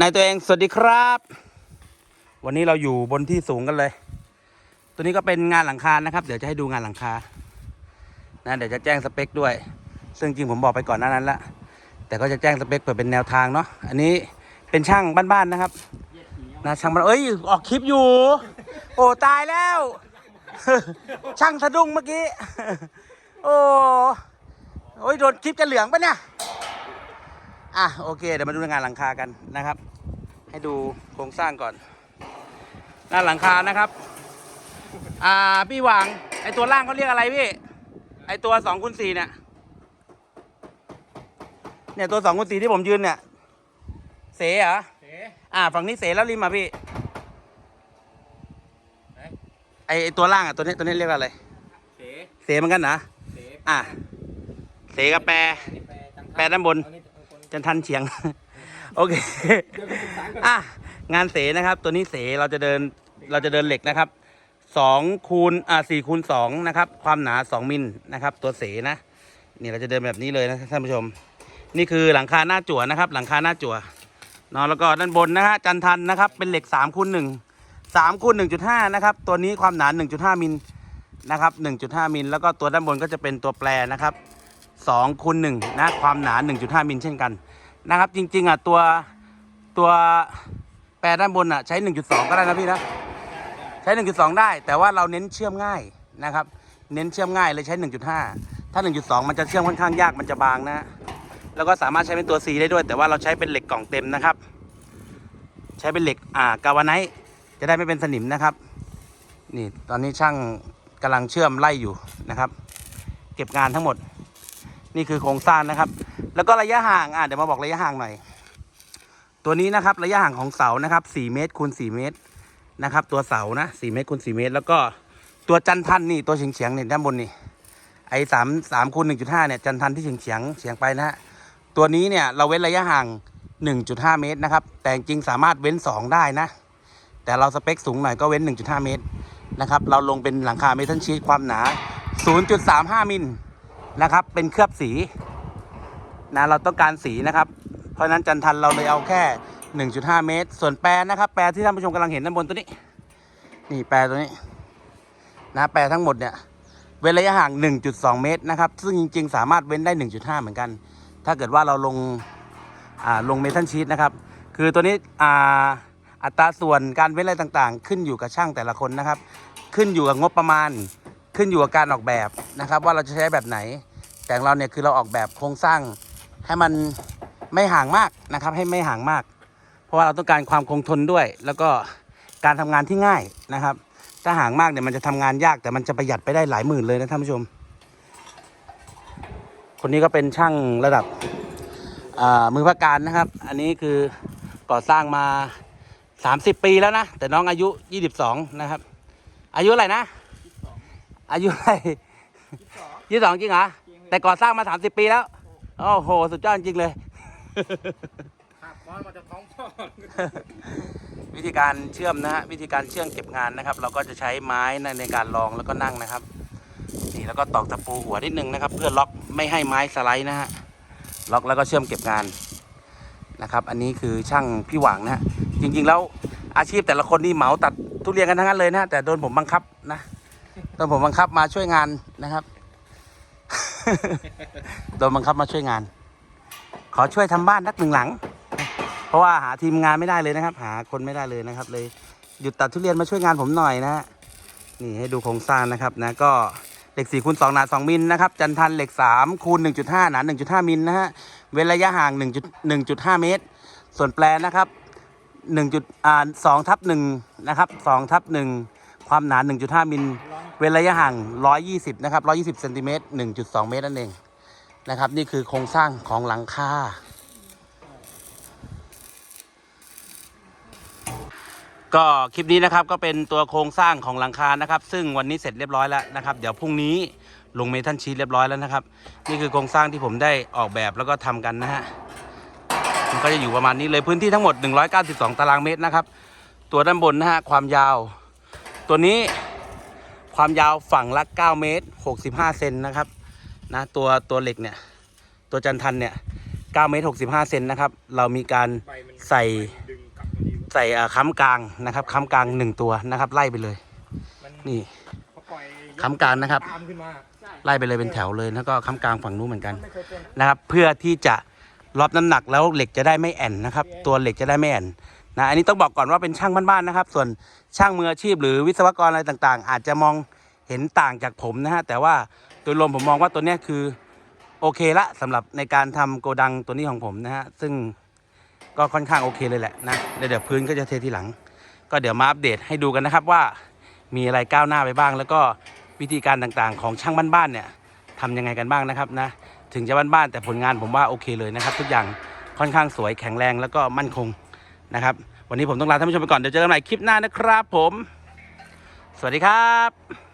นายตัวเองสวัสดีครับ วันนี้เราอยู่บนที่สูงกันเลย ตัวนี้ก็เป็นงานหลังคานะครับ เดี๋ยวจะให้ดูงานหลังคานะเดี๋ยวจะแจ้งสเปคด้วย ซึ่งจริงผมบอกไปก่อนหน้านั้นละแต่ก็จะแจ้งสเปคเผื่อเป็นแนวทางเนาะอันนี้เป็นช่างบ้านๆนะครับนะช่างบ้านเอ้ยออกคลิปอยู่ โอ้ตายแล้ว ช่างสะดุ้งเมื่อกี้ โอ้โอ้ยโดนคลิปจะเหลืองปะเนี่ย อะโอเคเดี๋ยวมาดูงานหลังคากันนะครับ ให้ดูโครงสร้างก่อนหน้าหลังคานะครับ อ่าพี่หวังไอตัวล่างเขาเรียกอะไรพี่ไอตัวสองคูณสี่เนี่ยเนี่ยตัวสองคูณสี่ที่ผมยืนเนี่ย เสเหรอเสอ่าฝั่งนี้เสแล้วริมอะพี่ไหนไอไอตัวล่างอะตัวนี้ตัวนี้เรียกว่าอะไร เสเสเหมือนกันนะ เสอะเสกับแปรอันนี้แปลจังแปลด้านบน อันนี้ทางบน จันทันเฉียง โอเคอนอะงานเสนะครับ ตัวนี้เสเราจะเดินเราจะเดินเหล็กนะครับสองคูณอ่าสี่คูณสองนะครับ ความหนาสองมิลนะครับ ตัวเสนะนี่เราจะเดินแบบนี้เลยนะท่านผู้ชม นี่คือหลังคาหน้าจั่วนะครับ หลังคาหน้าจั่วเนาะแล้วก็ด้านบนนะฮะจันทันนะครับ เป็นเหล็กสามคูณหนึ่งสามคูณหนึ่งจุดห้านะครับ ตัวนี้ความหนาหนึ่งจุดห้ามิลนะครับหนึ่งจุดห้ามิลแล้วก็ตัวด้านบนก็จะเป็นตัวแปรนะครับ สองคูณหนึ่งนะความหนาหนึ่งจุดห้ามิลเช่นกันนะครับจริงๆอะตัวตัวแปรด้านบนอะใช้หนึ่งจุดสองก็ได้นะพี่นะใช้ 1.2 ได้ แต่ว่าเราเน้นเชื่อมง่ายนะครับ เน้นเชื่อมง่ายเลยใช้ 1.5 ถ้า 1.2 มันจะเชื่อมค่อนข้างยากมันจะบางนะแล้วก็สามารถใช้เป็นตัว C ได้ด้วย แต่ว่าเราใช้เป็นเหล็กกล่องเต็มนะครับ ใช้เป็นเหล็กอ่ากาวาไนท์จะได้ไม่เป็นสนิมนะครับ นี่ตอนนี้ช่างกำลังเชื่อมไล่อยู่นะครับ เก็บงานทั้งหมด นี่คือโครงสร้างนะครับ แล้วก็ระยะห่างอ่าเดี๋ยวมาบอกระยะห่างหน่อย ตัวนี้นะครับระยะห่างของเสานะครับ4เมตรคูณ4เมตรนะครับ ตัวเสานะสี่เมตรคูณสี่เมตร แล้วก็ตัวจันทันนี่ตัวเฉียงเฉียงเนี่ยด้านบนนี่ไอ้สามสามคูณหนึ่งจุดห้าเนี่ยจันทันที่เฉียงเฉียงเฉียงไปนะฮะตัวนี้เนี่ยเราเว้นระยะห่าง 1.5 เมตรนะครับ แต่จริงสามารถเว้น 2 ได้นะ แต่เราสเปคสูงหน่อยก็เว้น 1.5 เมตรนะครับ เราลงเป็นหลังคาเมทัลชีทความหนา 0.35 มิล นะครับ เป็นเคลือบสีนะเราต้องการสีนะครับ เพราะนั้นจันทันเราเลยเอาแค่ 1.5 เมตร ส่วนแปรนะครับ แปรที่ท่านผู้ชมกำลังเห็นด้านบนตัวนี้ นี่แปรตัวนี้นะแปรทั้งหมดเนี่ยเว้นระยะห่าง 1.2 เมตรนะครับ ซึ่งจริง ๆ สามารถเว้นได้ 1.5 เหมือนกัน ถ้าเกิดว่าเราลงอ่าลงเมทัลชีตนะครับ คือตัวนี้อ่าอัตราส่วนการเว้นอะไรต่างๆ ขึ้นอยู่กับช่างแต่ละคนนะครับ ขึ้นอยู่กับงบประมาณ ขึ้นอยู่กับการออกแบบนะครับ ว่าเราจะใช้แบบไหน แต่ของเราเนี่ยคือเราออกแบบโครงสร้างให้มันไม่ห่างมากนะครับ ให้ไม่ห่างมาก เพราะว่าเราต้องการความคงทนด้วย แล้วก็การทำงานที่ง่ายนะครับ ถ้าห่างมากเนี่ยมันจะทำงานยากแต่มันจะประหยัดไปได้หลายหมื่นเลยนะท่านผู้ชม คนนี้ก็เป็นช่างระดับมือพระการนะครับ อันนี้คือก่อสร้างมา 30 ปีแล้วนะ แต่น้องอายุ 22 นะครับ อายุอะไรนะ อายุอะไรยี่สองจริงเหรอ แต่ก่อสร้างมา30ปีแล้ว โอ้โห สุดยอดจริงเลยหักก้อนมันจะท้องพ่อวิธีการเชื่อมนะฮะ วิธีการเชื่อมเก็บงานนะครับ เราก็จะใช้ไม้ในในการรองแล้วก็นั่งนะครับ นี่แล้วก็ตอกตะปูหัวนิดนึงนะครับ เพื่อล็อกไม่ให้ไม้สไลด์นะฮะ ล็อกแล้วก็เชื่อมเก็บงานนะครับ อันนี้คือช่างพี่หวังนะฮะ จริง ๆ แล้วอาชีพแต่ละคนนี่เหมาตัดทุเรียนกันทั้งนั้นเลยนะฮะแต่โดนผมบังคับนะ โดนผมบังคับมาช่วยงานนะครับ โดนบังคับมาช่วยงาน ขอช่วยทำบ้านนักหนึ่งหลัง เพราะว่าหาทีมงานไม่ได้เลยนะครับ หาคนไม่ได้เลยนะครับ เลยหยุดตัดทุเรียนมาช่วยงานผมหน่อยนะฮะนี่ให้ดูโครงสร้างนะครับนะก็เหล็ก4คูณ2หนา 2 มิลนะครับ จันทันเหล็ก3คูณ1.5 หนา 1.5 มิลนะฮะ เว้นระยะห่าง 1 1.5 เมตร ส่วนแปลนะครับ1จุดอ่า2ทับ1นะครับ2ทับ1ความหนา 1.5 มิล เว้นระยะห่าง 120 นะครับ 120เซนติเมตร1.2 เมตรนั่นเองนะครับ นี่คือโครงสร้างของหลังคาก็คลิปนี้นะครับก็เป็นตัวโครงสร้างของหลังคานะครับ ซึ่งวันนี้เสร็จเรียบร้อยแล้วนะครับ เดี๋ยวพรุ่งนี้ลงเมทัลชีทเรียบร้อยแล้วนะครับ นี่คือโครงสร้างที่ผมได้ออกแบบแล้วก็ทำกันนะฮะมันก็จะอยู่ประมาณนี้เลยพื้นที่ทั้งหมด 192 ตารางเมตรนะครับ ตัวด้านบนนะฮะความยาว ตัวนี้ ความยาวฝั่งละ 9 เมตร 65 เซนนะครับนะตัวตัวเหล็กเนี่ย ตัวจันทันเนี่ย 9 เมตร 65 เซนนะครับ เรามีการใส่ใส่ค้ำกลางนะครับค้ำกลางหนึ่งตัวนะครับไล่ไปเลย นี่ค้ำกลางนะครับ ไล่ไปเลยเป็นแถวเลยแล้วก็ค้ำกลางฝั่งนู้นเหมือนกันนนะครับ เพื่อที่จะรับน้ำหนักแล้วเหล็กจะได้ไม่แอนนะครับ ตัวเหล็กจะได้ไม่แอน นะอันนี้ต้องบอกก่อนว่าเป็นช่างบ้านๆนะครับ ส่วนช่างมืออาชีพหรือวิศวกรอะไรต่างๆ อาจจะมองเห็นต่างจากผมนะฮะแต่ว่าโดยรวมผมมองว่าตัวนี้คือโอเคละสำหรับในการทำโกดังตัวนี้ของผมนะฮะซึ่งก็ค่อนข้างโอเคเลยแหละนะเดี๋ยวเดี๋ยวพื้นก็จะเททีหลัง ก็เดี๋ยวมาอัปเดตให้ดูกันนะครับว่ามีอะไรก้าวหน้าไปบ้าง แล้วก็วิธีการต่างๆ ของช่างบ้านๆเนี่ยทำยังไงกันบ้างนะครับนะถึงจะบ้านๆแต่ผลงานผมว่าโอเคเลยนะครับ ทุกอย่างค่อนข้างสวยแข็งแรงแล้วก็มั่นคง นะครับ วันนี้ผมต้องลาท่านผู้ชมไปก่อน เดี๋ยวเจอกันใหม่คลิปหน้านะครับผม สวัสดีครับ